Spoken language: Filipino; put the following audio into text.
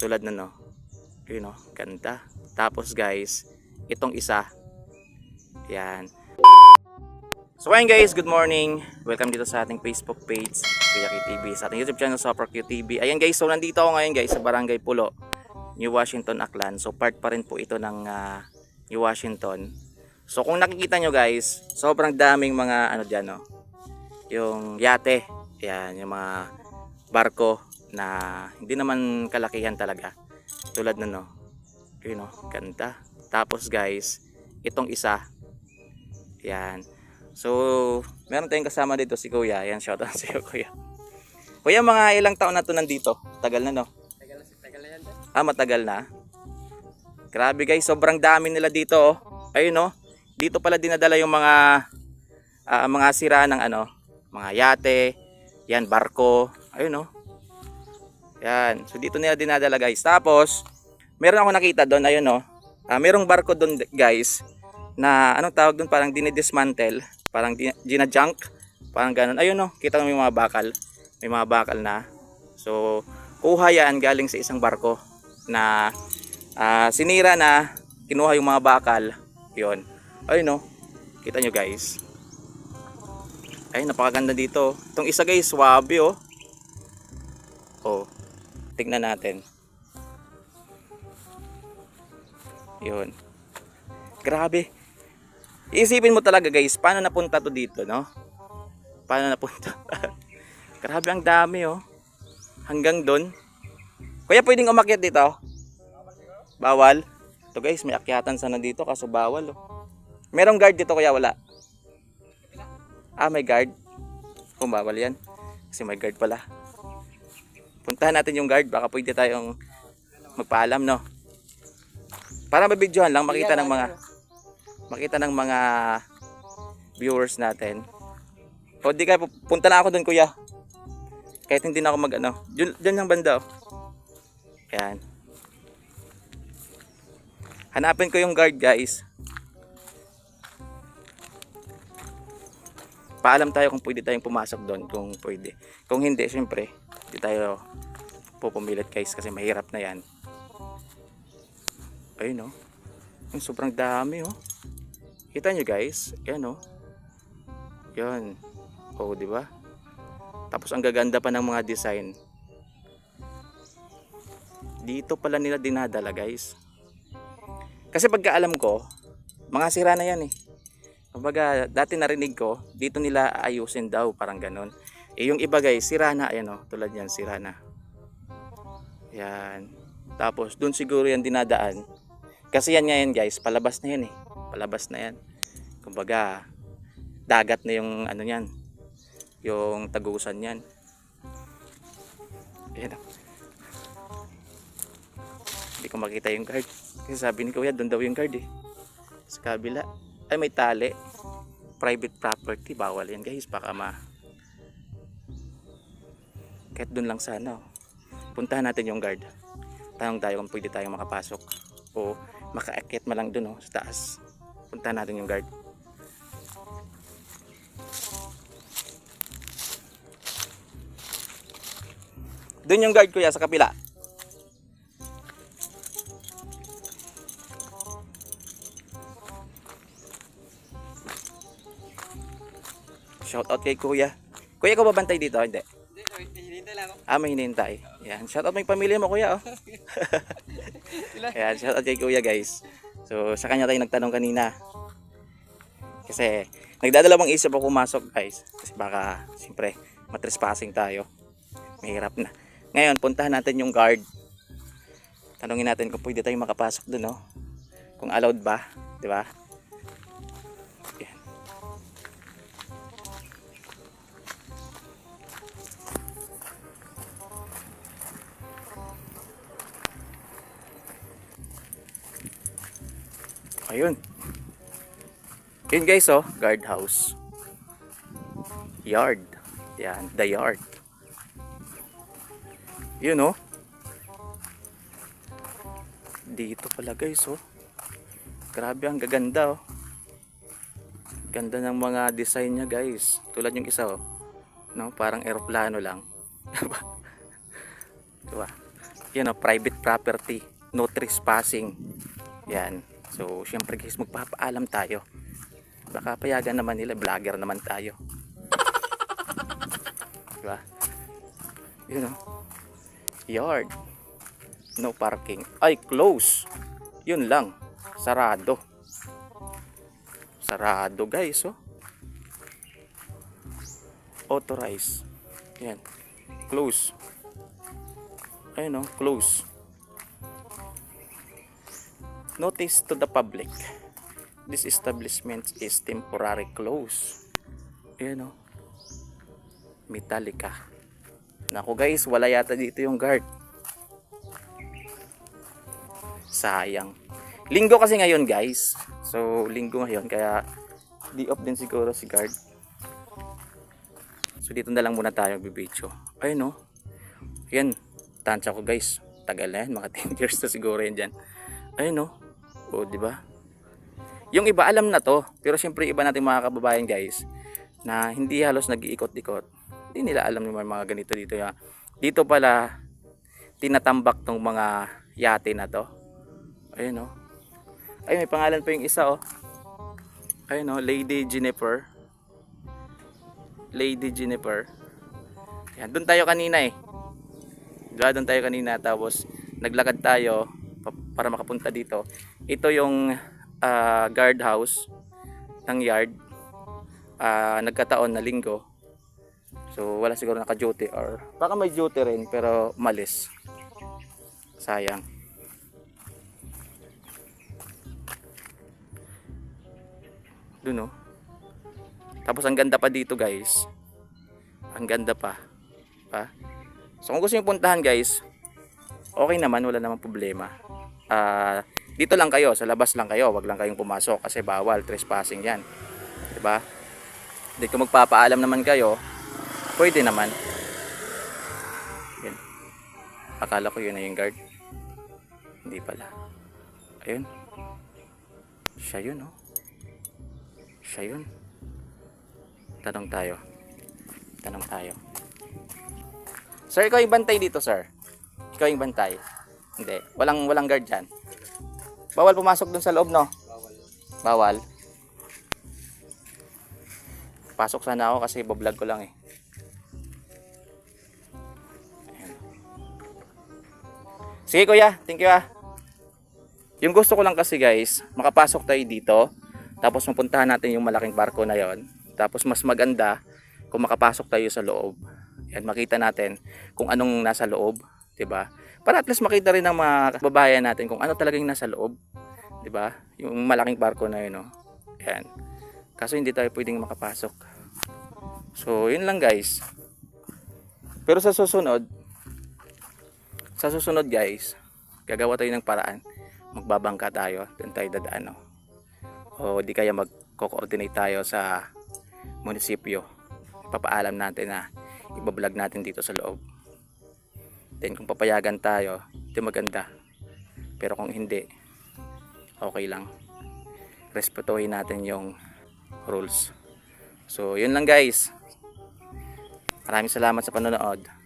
Tulad na no. Yun no, ganda. Tapos guys, itong isa. Yan. So ayun guys, good morning. Welcome dito sa ating Facebook page, Kuya TV, sa ating YouTube channel, Super QTV. Ayan guys, so nandito ako ngayon guys sa Barangay Pulo, New Washington, Aklan. So part pa rin po ito ng ah, New Washington. So kung nakikita nyo guys, sobrang daming mga ano dyan no. Yung yate, yan, yung mga barko na hindi naman kalakihan talaga. Tulad na no. Yun no, ganda. Tapos guys, itong isa. Yan. So, meron tayong kasama dito si Kuya. Yan, shout out sa iyo Kuya. Kuya, mga ilang taon na to nandito? Tagal na no? Tagal na, tagal na yan. sir. Ah, matagal na. Grabe guys, sobrang dami nila dito oh. Ayun oh. Dito pala dinadala yung mga ah, mga sira ng ano, mga yate, yan barko. Ayun oh. Yan. So dito nila dinadala guys. Tapos meron ako nakita doon, ayun oh. Ah, merong barko doon guys na anong tawag doon parang dinidismantle, parang ginajunk, parang ganun. Ayun oh, kita mo yung mga bakal. May mga bakal na. So kuha yan galing sa isang barko na ah, sinira na kinuha yung mga bakal yun ayun no kita nyo guys ay napakaganda dito itong isa guys swabe oh oh tignan natin. Yun. Grabe. Isipin mo talaga guys paano napunta to dito no? Paano napunta? Grabe ang dami oh. Hanggang doon kuya pwedeng umakyat dito? Bawal. Ito guys may akyatan sana dito kaso bawal oh. Merong guard dito kuya wala? Ah may guard? Kung bawal yan. Kasi may guard pala puntahan natin yung guard baka pwede tayong magpaalam no? Para mabidyohan lang makita ng mga makita ng mga viewers natin. O di ka punta na ako dun kuya. Kahit hindi na ako mag ano dyan, dyan banda oh. yan hanapin ko yung guard guys. Paalam tayo kung pwede tayong pumasok doon kung pwede. Kung hindi syempre hindi tayo pupumilit guys kasi mahirap na yan. Ayun oh yung sobrang dami oh. Kita nyo guys? Yan oh. Yan oh di ba? Tapos ang gaganda pa ng mga design. Dito pala nila dinadala guys. Kasi pagkaalam ko mga sira na yan eh. Kumbaga, dati narinig ko, dito nila ayusin daw, parang ganon. Eh, yung iba guys, sira na, ayan o, tulad yan, sira na. Yan. Tapos, dun siguro yan dinadaan. Kasi yan ngayon guys, palabas na yan eh. Palabas na yan. Kumbaga, dagat na yung ano yan. Yung tagusan yan. Ayan o. Hindi ko makita yung guard. Kasi sabi ni Kuya, doon daw yung guard eh. Sa kabila ay may tali private property bawal yan guys baka ma kahit dun lang sana oh. puntahan natin yung guard. Tanong tayo kung pwede tayong makapasok o makaakyat man lang dun oh, sa taas. Puntahan natin yung guard. Dun yung guard kuya sa kapila. Shout out kay kuya. Kuya ko babantay dito? Hindi Ah, may hinihintay. Yan. Shout out mo yung pamilya mo, kuya. Oh. Yan, shout out kay kuya, guys. So, sa kanya tayo nagtanong kanina. Kasi, nagdadalawang isip ako pumasok, guys. Kasi baka, siyempre, matrespassing tayo. Mahirap na. Ngayon, puntahan natin yung guard. Tanungin natin kung pwede tayong makapasok dun, no? Kung allowed ba, di ba? Ayun. Yun guys oh, guard house. Yard. Yan, the yard. Yun oh. Dito pala guys oh. Grabe ang gaganda oh. Ganda ng mga design niya guys. Tulad yung isa oh. No, parang eroplano lang. diba? Yan o, private property. No trespassing. Yan. So, syempre guys, magpapaalam tayo. Baka payagan naman nila, vlogger naman tayo. diba? Yun o. Yard. No parking. Ay, close. Yun lang. Sarado. Sarado guys, oh. Authorize. Yan. Close. Ayun, oh. Close. Notice to the public. This establishment is temporary close. Ayan, oh. Metallica. Naku guys, wala yata dito yung guard. Sayang. Linggo kasi ngayon guys. So, linggo ngayon. Kaya, di off din siguro si guard. So, dito na lang muna tayo bibidyo. Ayun no. Yan. Tansya ko guys. Tagal na yan. Mga 10 years na siguro yan dyan. Ayun no. O, di ba? Yung iba alam na to. Pero syempre iba natin mga kababayan guys. Na hindi halos nag-iikot-ikot. Hindi nila alam yung mga ganito dito. Ya. Dito pala tinatambak tong mga yate na to. Ayun oh. Ay, may pangalan pa yung isa oh. Ayun oh, Lady Jennifer. Lady Jennifer. Yan, doon tayo kanina eh. Diba, doon tayo kanina tapos naglakad tayo para makapunta dito. Ito yung ah, guard ng yard. Ah, nagkataon na linggo. So wala siguro naka-duty or baka may duty rin pero malis. Sayang. Dun oh. Tapos ang ganda pa dito guys. Ang ganda pa. Pa? So kung gusto niyo puntahan guys, okay naman, wala namang problema. Ah, dito lang kayo, sa labas lang kayo, wag lang kayong pumasok kasi bawal trespassing 'yan. 'Di ba? Di kung magpapaalam naman kayo, pwede naman. Yan. Akala ko yun na yung guard. Hindi pala. Ayun. Siya yun, oh. Siya yun. Tanong tayo. Tanong tayo. Sir, ikaw yung bantay dito, sir. Ikaw yung bantay. Hindi. Walang, walang guard dyan. Bawal pumasok dun sa loob, no? Bawal. Bawal. Pasok sana ako kasi bablog ko lang eh. Ayan. Sige kuya, thank you ah. Yung gusto ko lang kasi guys, makapasok tayo dito, tapos mapuntahan natin yung malaking barko na yon. Tapos mas maganda kung makapasok tayo sa loob. Yan, makita natin kung anong nasa loob, 'di ba? Para at least makita rin ng mga kababayan natin kung ano talagang nasa loob, 'di ba? Yung malaking barko na yun, no. Yan. Kaso hindi tayo pwedeng makapasok. So, yun lang guys. Pero sa susunod, sa susunod guys, gagawa tayo ng paraan. Magbabangka tayo, doon tayo dadaan. No? O di kaya mag-coordinate tayo sa munisipyo. Papaalam natin na ibablog natin dito sa loob. Then kung papayagan tayo, ito maganda. Pero kung hindi, okay lang. Respetuhin natin yung rules. So, yun lang guys. Maraming salamat sa panonood.